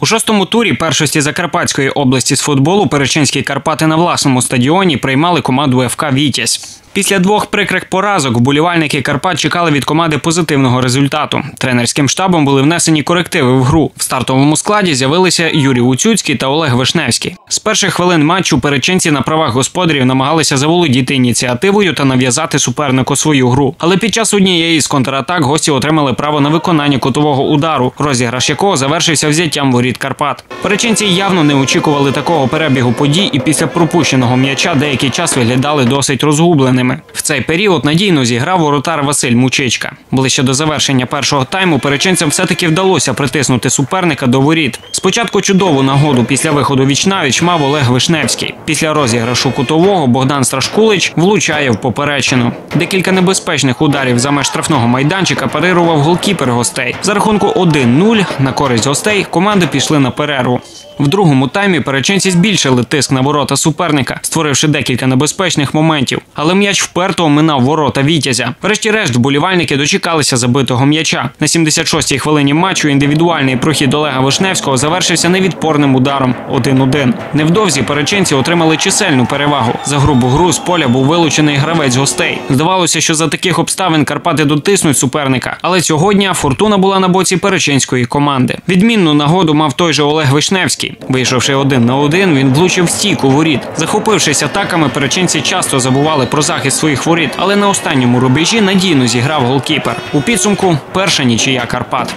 У шостому турі першості Закарпатської області з футболу перечинські Карпати на власному стадіоні приймали команду ФК Вітязь. Після двох прикрих поразок вболівальники Карпат чекали від команди позитивного результату. Тренерським штабом були внесені корективи в гру. В стартовому складі з'явилися Юрій Уцюцький та Олег Вишневський. З перших хвилин матчу перечинці на правах господарів намагалися заволодіти ініціативою та нав'язати супернику свою гру. Але під час однієї з контратак гості отримали право на виконання кутового удару, розіграш якого завершився взяттям воріт Карпат. Перечинці явно не очікували такого перебігу подій, і після пропущеного м'яча деякий час виглядали досить розгубленими. В цей період надійно зіграв воротар Василь Мучичка. Ближче до завершення першого тайму перечинцям все-таки вдалося притиснути суперника до воріт. Спочатку чудову нагоду після виходу вічнавіч мав Олег Вишневський. Після розіграшу кутового Богдан Страшкулич влучає в поперечину. Декілька небезпечних ударів за меж штрафного майданчика парирував голкіпер гостей. За рахунку 1-0 на користь гостей команди пішли на перерву. В другому таймі перечинці збільшили тиск на ворота суперника, створивши декілька небезпечних моментів. Але м'яч вперто оминав ворота Вітязя. Врешті-решт, вболівальники дочекалися забитого м'яча. На 76-й хвилині матчу індивідуальний прохід Олега Вишневського завершився невідпорним ударом 1-1. Невдовзі перечинці отримали чисельну перевагу. За грубу гру з поля був вилучений гравець гостей. Здавалося, що за таких обставин Карпати дотиснуть суперника. Але цього дня фортуна була на боці перечинської команди. Відмінну нагоду мав той же Олег Вишневський. Вийшовши один на один, він влучив стійку воріт. Захопившись атаками, перечинці часто забували про захист своїх воріт, але на останньому рубежі надійно зіграв голкіпер. У підсумку перша нічия Карпат.